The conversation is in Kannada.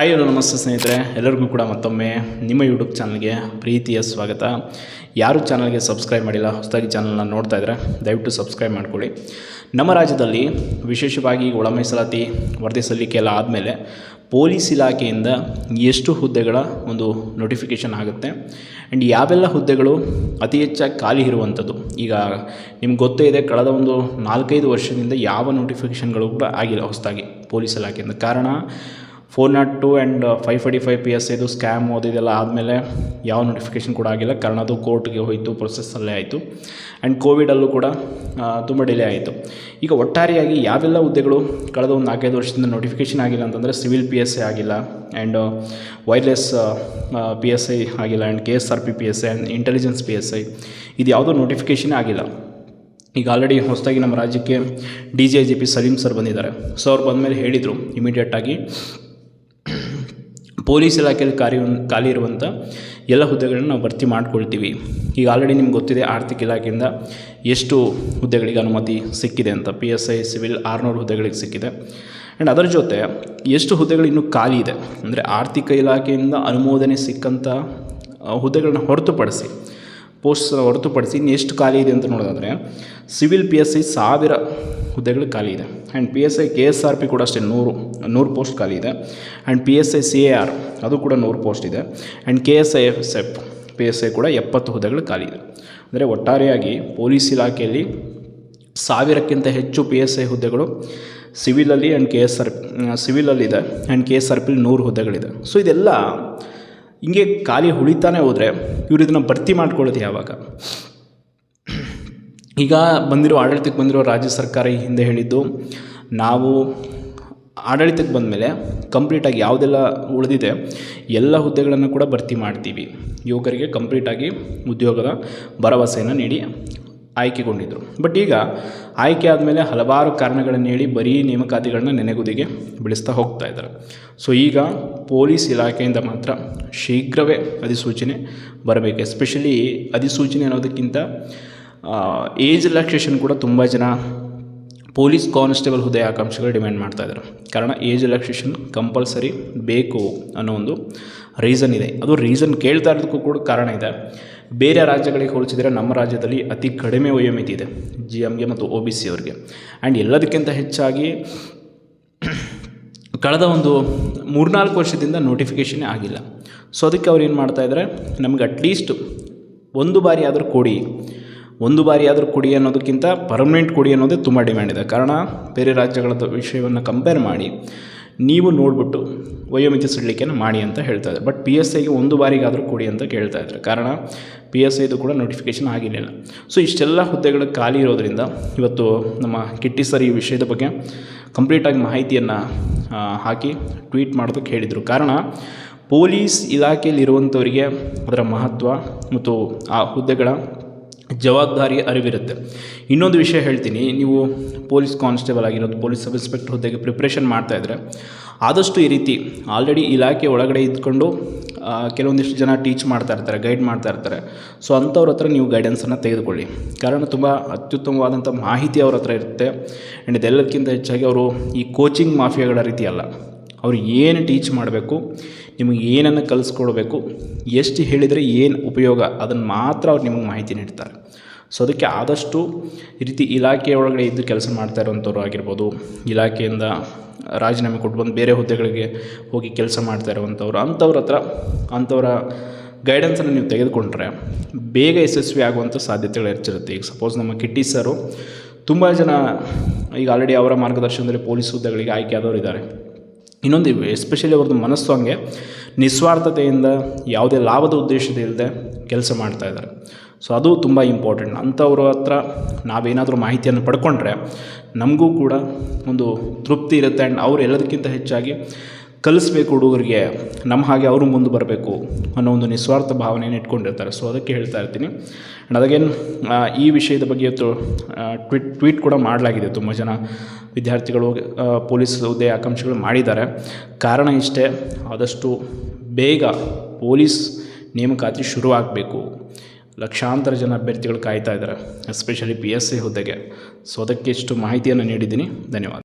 ಹಾಯ್ ಹಲೋ ನಮಸ್ತೆ ಸ್ನೇಹಿತರೆ. ಎಲ್ಲರಿಗೂ ಕೂಡ ಮತ್ತೊಮ್ಮೆ ನಿಮ್ಮ ಯೂಟ್ಯೂಬ್ ಚಾನಲ್ಗೆ ಪ್ರೀತಿಯ ಸ್ವಾಗತ. ಯಾರು ಚಾನಲ್ಗೆ ಸಬ್ಸ್ಕ್ರೈಬ್ ಮಾಡಿಲ್ಲ, ಹೊಸದಾಗಿ ಚಾನಲ್ನ ನೋಡ್ತಾ ಇದ್ದರೆ ದಯವಿಟ್ಟು ಸಬ್ಸ್ಕ್ರೈಬ್ ಮಾಡ್ಕೊಳ್ಳಿ. ನಮ್ಮ ರಾಜ್ಯದಲ್ಲಿ ವಿಶೇಷವಾಗಿ ಒಳ ಮೀಸಲಾತಿ ವರದಿ ಸಲ್ಲಿಕೆ ಎಲ್ಲ ಆದಮೇಲೆ ಪೊಲೀಸ್ ಇಲಾಖೆಯಿಂದ ಎಷ್ಟು ಹುದ್ದೆಗಳ ಒಂದು ನೋಟಿಫಿಕೇಷನ್ ಆಗುತ್ತೆ. ಆ್ಯಂಡ್ ಯಾವೆಲ್ಲ ಹುದ್ದೆಗಳು ಅತಿ ಹೆಚ್ಚಾಗಿ ಖಾಲಿ ಇರುವಂಥದ್ದು. ಈಗ ನಿಮ್ಗೆ ಗೊತ್ತೇ ಇದೆ, ಕಳೆದ ಒಂದು ನಾಲ್ಕೈದು ವರ್ಷದಿಂದ ಯಾವ ನೋಟಿಫಿಕೇಷನ್ಗಳು ಕೂಡ ಆಗಿಲ್ಲ ಹೊಸದಾಗಿ ಪೊಲೀಸ್ ಇಲಾಖೆಯಿಂದ. ಕಾರಣ four naught two and five forty five P S ಇದು ಸ್ಕ್ಯಾಮ್ ಓದಿದೆಲ್ಲ ಆದಮೇಲೆ ಯಾವ ನೋಟಿಫಿಕೇಷನ್ ಕೂಡ ಆಗಿಲ್ಲ. ಕಾರಣ ಅದು ಕೋರ್ಟ್ಗೆ ಹೋಯಿತು ಪ್ರೊಸೆಸ್ಸಲ್ಲೇ ಆಯಿತು. ಆ್ಯಂಡ್ ಕೋವಿಡಲ್ಲೂ ಕೂಡ ತುಂಬ ಡಿಲೇ ಆಯಿತು. ಈಗ ಒಟ್ಟಾರೆಯಾಗಿ ಯಾವೆಲ್ಲ ಹುದ್ದೆಗಳು ಕಳೆದ ಒಂದು ನಾಲ್ಕೈದು ವರ್ಷದಿಂದ ನೋಟಿಫಿಕೇಷನ್ ಆಗಿಲ್ಲ ಅಂತಂದರೆ ಸಿವಿಲ್ ಪಿ ಎಸ್ ಐ ಆಗಿಲ್ಲ and wireless P S I ಆಗಿಲ್ಲ and K S R P P S I and intelligence P S I ಇದು ಯಾವುದೋ ನೋಟಿಫಿಕೇಷನ್ ಆಗಿಲ್ಲ. ಈಗ ಆಲ್ರೆಡಿ ಹೊಸದಾಗಿ ನಮ್ಮ ರಾಜ್ಯಕ್ಕೆ D G I G P Saleem sir ಬಂದಿದ್ದಾರೆ. ಸೊ ಅವ್ರು ಬಂದಮೇಲೆ ಹೇಳಿದರು ಇಮಿಡಿಯೇಟಾಗಿ ಪೊಲೀಸ್ ಇಲಾಖೆಯಲ್ಲಿ ಖಾಲಿ ಖಾಲಿ ಇರುವಂಥ ಎಲ್ಲ ಹುದ್ದೆಗಳನ್ನ ನಾವು ಭರ್ತಿ ಮಾಡ್ಕೊಳ್ತೀವಿ. ಈಗ ಆಲ್ರೆಡಿ ನಿಮ್ಗೆ ಗೊತ್ತಿದೆ ಆರ್ಥಿಕ ಇಲಾಖೆಯಿಂದ ಎಷ್ಟು ಹುದ್ದೆಗಳಿಗೆ ಅನುಮತಿ ಸಿಕ್ಕಿದೆ ಅಂತ. ಪಿ ಎಸ್ ಐ ಸಿವಿಲ್ ಆರುನೂರು ಹುದ್ದೆಗಳಿಗೆ ಸಿಕ್ಕಿದೆ. ಆ್ಯಂಡ್ ಅದರ ಜೊತೆ ಎಷ್ಟು ಹುದ್ದೆಗಳು ಇನ್ನೂ ಖಾಲಿ ಇದೆ. ಅಂದರೆ ಆರ್ಥಿಕ ಇಲಾಖೆಯಿಂದ ಅನುಮೋದನೆ ಸಿಕ್ಕಂಥ ಹುದ್ದೆಗಳನ್ನ ಹೊರತುಪಡಿಸಿ ಪೋಸ್ಟ್ ಹೊರತುಪಡಿಸಿ ಎಷ್ಟು ಖಾಲಿ ಇದೆ ಅಂತ ನೋಡೋದಾದರೆ ಸಿವಿಲ್ ಪಿ ಎಸ್ ಐ ಸಾವಿರ ಹುದ್ದೆಗಳು ಖಾಲಿ ಇದೆ. And P S I K S R P ಕೂಡ ಅಷ್ಟೇ ನೂರು ನೂರು ಪೋಸ್ಟ್ ಖಾಲಿ ಇದೆ. And P S I C A R ಅದು ಕೂಡ ನೂರು ಪೋಸ್ಟ್ ಇದೆ. And K S I F S F P S I ಕೂಡ ಎಪ್ಪತ್ತು ಹುದ್ದೆಗಳು ಖಾಲಿ ಇದೆ. ಅಂದರೆ ಒಟ್ಟಾರೆಯಾಗಿ ಪೊಲೀಸ್ ಇಲಾಖೆಯಲ್ಲಿ ಸಾವಿರಕ್ಕಿಂತ ಹೆಚ್ಚು ಪಿ ಎಸ್ ಐ ಹುದ್ದೆಗಳು ಸಿವಿಲಲ್ಲಿ ಆ್ಯಂಡ್ ಕೆ ಎಸ್ ಆರ್ ಸಿವಿಲಲ್ಲಿದೆ ಆ್ಯಂಡ್ ಕೆ ಎಸ್ ಆರ್ ಪಿಲಿ ನೂರು ಹುದ್ದೆಗಳಿದೆ. ಸೊ ಇದೆಲ್ಲ ಹಿಂಗೆ ಖಾಲಿ ಉಳಿತಾನೆ ಹೋದರೆ ಇವರು ಇದನ್ನು ಭರ್ತಿ ಮಾಡ್ಕೊಳ್ಳೋದು ಯಾವಾಗ? ಈಗ ಬಂದಿರೋ ಆಡಳಿತಕ್ಕೆ ಬಂದಿರೋ ರಾಜ್ಯ ಸರ್ಕಾರ ಈ ಹಿಂದೆ ಹೇಳಿದ್ದು, ನಾವು ಆಡಳಿತಕ್ಕೆ ಬಂದಮೇಲೆ ಕಂಪ್ಲೀಟಾಗಿ ಯಾವುದೆಲ್ಲ ಉಳಿದಿದೆ ಎಲ್ಲ ಹುದ್ದೆಗಳನ್ನು ಕೂಡ ಭರ್ತಿ ಮಾಡ್ತೀವಿ. ಯುವಕರಿಗೆ ಕಂಪ್ಲೀಟಾಗಿ ಉದ್ಯೋಗದ ಭರವಸೆಯನ್ನು ನೀಡಿ ಆಯ್ಕೆಗೊಂಡಿದ್ದರು ಬಟ್ ಈಗ ಆಯ್ಕೆ ಆದಮೇಲೆ ಹಲವಾರು ಕಾರಣಗಳನ್ನು ಹೇಳಿ ಬರೀ ನೇಮಕಾತಿಗಳನ್ನ ನೆನೆಗುದಿಗೆ ಬೆಳೆಸ್ತಾ ಹೋಗ್ತಾ ಇದ್ದಾರೆ. ಸೊ ಈಗ ಪೊಲೀಸ್ ಇಲಾಖೆಯಿಂದ ಮಾತ್ರ ಶೀಘ್ರವೇ ಅಧಿಸೂಚನೆ ಬರಬೇಕು. ಎಸ್ಪೆಷಲಿ ಅಧಿಸೂಚನೆ ಅನ್ನೋದಕ್ಕಿಂತ ಏಜ್ ರಿಲ್ಯಾಕ್ಸೇಷನ್ ಕೂಡ ತುಂಬ ಜನ ಪೊಲೀಸ್ ಕಾನ್ಸ್ಟೇಬಲ್ ಹುದ್ದೆ ಆಕಾಂಕ್ಷೆಗಳು ಡಿಮ್ಯಾಂಡ್ ಮಾಡ್ತಾ ಇದ್ದಾರೆ. ಕಾರಣ ಏಜ್ ರಿಲ್ಯಾಕ್ಸೇಷನ್ ಕಂಪಲ್ಸರಿ ಬೇಕು ಅನ್ನೋ ಒಂದು ರೀಸನ್ ಇದೆ. ಅದು ರೀಸನ್ ಕೇಳ್ತಾ ಇರೋದಕ್ಕೂ ಕೂಡ ಕಾರಣ ಇದೆ. ಬೇರೆ ರಾಜ್ಯಗಳಿಗೆ ಹೋಲಿಸಿದರೆ ನಮ್ಮ ರಾಜ್ಯದಲ್ಲಿ ಅತಿ ಕಡಿಮೆ ವಯೋಮಿತಿ ಇದೆ ಜಿ ಎಮ್ಗೆ ಮತ್ತು ಒ ಬಿ ಸಿ ಅವರಿಗೆ. ಆ್ಯಂಡ್ ಎಲ್ಲದಕ್ಕಿಂತ ಹೆಚ್ಚಾಗಿ ಕಳೆದ ಒಂದು ಮೂರ್ನಾಲ್ಕು ವರ್ಷದಿಂದ ನೋಟಿಫಿಕೇಷನ್ನೇ ಆಗಿಲ್ಲ. ಸೊ ಅದಕ್ಕೆ ಅವ್ರು ಏನು ಮಾಡ್ತಾ ಇದ್ದಾರೆ, ನಮ್ಗೆ ಅಟ್ಲೀಸ್ಟ್ ಒಂದು ಬಾರಿ ಆದರೂ ಕೊಡಿ. ಒಂದು ಬಾರಿ ಆದರೂ ಕೊಡಿ ಅನ್ನೋದಕ್ಕಿಂತ ಪರ್ಮನೆಂಟ್ ಕೊಡಿ ಅನ್ನೋದೇ ತುಂಬ ಡಿಮ್ಯಾಂಡ್ ಇದೆ. ಕಾರಣ ಬೇರೆ ರಾಜ್ಯಗಳ ವಿಷಯವನ್ನು ಕಂಪೇರ್ ಮಾಡಿ. ನೀವು ನೋಡಿಬಿಟ್ಟು ವಯೋಮಿತಿ ಸಡಿಲಿಕೆಯನ್ನು ಮಾಡಿ ಅಂತ ಹೇಳ್ತಾ ಇದ್ದಾರೆ. ಬಟ್ ಪಿ ಎಸ್ ಐಗೆ ಒಂದು ಬಾರಿಗಾದರೂ ಕೊಡಿ ಅಂತ ಕೇಳ್ತಾ ಇದ್ದಾರೆ. ಕಾರಣ ಪಿ ಎಸ್ ಐದು ಕೂಡ ನೋಟಿಫಿಕೇಷನ್ ಆಗಿರಲಿಲ್ಲ. ಸೊ ಇಷ್ಟೆಲ್ಲ ಹುದ್ದೆಗಳು ಖಾಲಿ ಇರೋದರಿಂದ ಇವತ್ತು ನಮ್ಮ ಕಿಟ್ಟಿ ಸರ್ ಈ ವಿಷಯದ ಬಗ್ಗೆ ಕಂಪ್ಲೀಟಾಗಿ ಮಾಹಿತಿಯನ್ನು ಹಾಕಿ ಟ್ವೀಟ್ ಮಾಡೋದಕ್ಕೆ ಹೇಳಿದರು ಕಾರಣ, ಪೊಲೀಸ್ ಇಲಾಖೆಯಲ್ಲಿರುವಂಥವರಿಗೆ ಅದರ ಮಹತ್ವ ಮತ್ತು ಆ ಹುದ್ದೆಗಳ ಜವಾಬ್ದಾರಿ ಅರಿವಿರುತ್ತೆ. ಇನ್ನೊಂದು ವಿಷಯ ಹೇಳ್ತೀನಿ. ನೀವು ಪೊಲೀಸ್ ಕಾನ್ಸ್ಟೇಬಲ್ ಆಗಿರೋದು, ಪೊಲೀಸ್ ಸಬ್ ಇನ್ಸ್ಪೆಕ್ಟರ್ ಹುದ್ದೆಗೆ ಪ್ರಿಪ್ರೇಷನ್ ಮಾಡ್ತಾಯಿದ್ರೆ ಆದಷ್ಟು ಈ ರೀತಿ ಆಲ್ರೆಡಿ ಇಲಾಖೆ ಒಳಗಡೆ ಇದ್ಕೊಂಡು ಕೆಲವೊಂದಿಷ್ಟು ಜನ ಟೀಚ್ ಮಾಡ್ತಾ ಇರ್ತಾರೆ, ಗೈಡ್ ಮಾಡ್ತಾ ಇರ್ತಾರೆ. ಸೊ ಅಂಥವ್ರ ಹತ್ರ ನೀವು ಗೈಡೆನ್ಸನ್ನು ತೆಗೆದುಕೊಳ್ಳಿ. ಕಾರಣ ತುಂಬ ಅತ್ಯುತ್ತಮವಾದಂಥ ಮಾಹಿತಿ ಅವ್ರ ಹತ್ರ ಇರುತ್ತೆ. ಆ್ಯಂಡ್ ಇದೆಲ್ಲದಕ್ಕಿಂತ ಹೆಚ್ಚಾಗಿ ಅವರು ಈ ಕೋಚಿಂಗ್ ಮಾಫಿಯಾಗಳ ರೀತಿ ಅಲ್ಲ. ಅವ್ರು ಏನು ಟೀಚ್ ಮಾಡಬೇಕು, ನಿಮಗೆ ಏನನ್ನು ಕಲಿಸ್ಕೊಡ್ಬೇಕು, ಎಷ್ಟು ಹೇಳಿದರೆ ಏನು ಉಪಯೋಗ ಅದನ್ನು ಮಾತ್ರ ಅವ್ರು ನಿಮಗೆ ಮಾಹಿತಿ ನೀಡ್ತಾರೆ. ಸೊ ಅದಕ್ಕೆ ಆದಷ್ಟು ಈ ರೀತಿ ಇಲಾಖೆ ಒಳಗಡೆ ಇದ್ದು ಕೆಲಸ ಮಾಡ್ತಾ ಇರೋವಂಥವ್ರು ಆಗಿರ್ಬೋದು, ಇಲಾಖೆಯಿಂದ ರಾಜೀನಾಮೆ ಕೊಟ್ಟು ಬಂದು ಬೇರೆ ಹುದ್ದೆಗಳಿಗೆ ಹೋಗಿ ಕೆಲಸ ಮಾಡ್ತಾ ಇರುವಂಥವ್ರು, ಅಂಥವ್ರ ಹತ್ರ, ಅಂಥವರ ಗೈಡೆನ್ಸನ್ನು ನೀವು ತೆಗೆದುಕೊಂಡ್ರೆ ಬೇಗ ಯಶಸ್ವಿ ಆಗುವಂಥ ಸಾಧ್ಯತೆಗಳು ಹೆಚ್ಚಿರುತ್ತೆ. ಈಗ ಸಪೋಸ್ ನಮ್ಮ ಕಿಟ್ಟಿ ಸರು ತುಂಬ ಜನ ಈಗ ಆಲ್ರೆಡಿ ಅವರ ಮಾರ್ಗದರ್ಶನದಲ್ಲಿ ಪೊಲೀಸ್ ಹುದ್ದೆಗಳಿಗೆ ಆಯ್ಕೆ ಆದವರು ಇದ್ದಾರೆ ಇನ್ನೊಂದು ಎಸ್ಪೆಷಲಿ ಅವ್ರದ್ದು ಮನಸ್ಸು ಹಂಗೆ ನಿಸ್ವಾರ್ಥತೆಯಿಂದ ಯಾವುದೇ ಲಾಭದ ಉದ್ದೇಶದ ಇಲ್ಲದೆ ಕೆಲಸ ಮಾಡ್ತಾ ಇದ್ದಾರೆ. ಸೊ ಅದು ತುಂಬ ಇಂಪಾರ್ಟೆಂಟ್ ಅಂಥವ್ರ ಹತ್ರ ನಾವೇನಾದರೂ ಮಾಹಿತಿಯನ್ನು ಪಡ್ಕೊಂಡ್ರೆ ನಮಗೂ ಕೂಡ ಒಂದು ತೃಪ್ತಿ ಇರುತ್ತೆ. ಆ್ಯಂಡ್ ಅವ್ರು ಎಲ್ಲದಕ್ಕಿಂತ ಹೆಚ್ಚಾಗಿ ಕಲಿಸ್ಬೇಕು ಹುಡುಗರಿಗೆ ನಮ್ಮ ಹಾಗೆ ಅವರು ಮುಂದೆ ಬರಬೇಕು ಅನ್ನೋ ಒಂದು ನಿಸ್ವಾರ್ಥ ಭಾವನೆಯನ್ನು ಇಟ್ಕೊಂಡಿರ್ತಾರೆ. ಸೊ ಅದಕ್ಕೆ ಹೇಳ್ತಾ ಇರ್ತೀನಿ. ಆ್ಯಂಡ್ ಅದಗೇನ್ ಈ ವಿಷಯದ ಬಗ್ಗೆ ಇವತ್ತು ಟ್ವೀಟ್ ಟ್ವೀಟ್ ಕೂಡ ಮಾಡಲಾಗಿದೆ. ತುಂಬ ಜನ ವಿದ್ಯಾರ್ಥಿಗಳು ಪೊಲೀಸ್ ಹುದ್ದೆ ಆಕಾಂಕ್ಷಿಗಳು ಮಾಡಿದ್ದಾರೆ. ಕಾರಣ ಇಷ್ಟೇ, ಆದಷ್ಟು ಬೇಗ ಪೊಲೀಸ್ ನೇಮಕಾತಿ ಶುರು ಆಗಬೇಕು ಲಕ್ಷಾಂತರ ಜನ ಅಭ್ಯರ್ಥಿಗಳು ಕಾಯ್ತಾ ಇದ್ದಾರೆ ಎಸ್ಪೆಷಲಿ ಪಿ ಎಸ್ ಸಿ ಹುದ್ದೆಗೆ. ಸೊ ಅದಕ್ಕೆ ಇಷ್ಟು ಮಾಹಿತಿಯನ್ನು ನೀಡಿದ್ದೀನಿ. ಧನ್ಯವಾದ.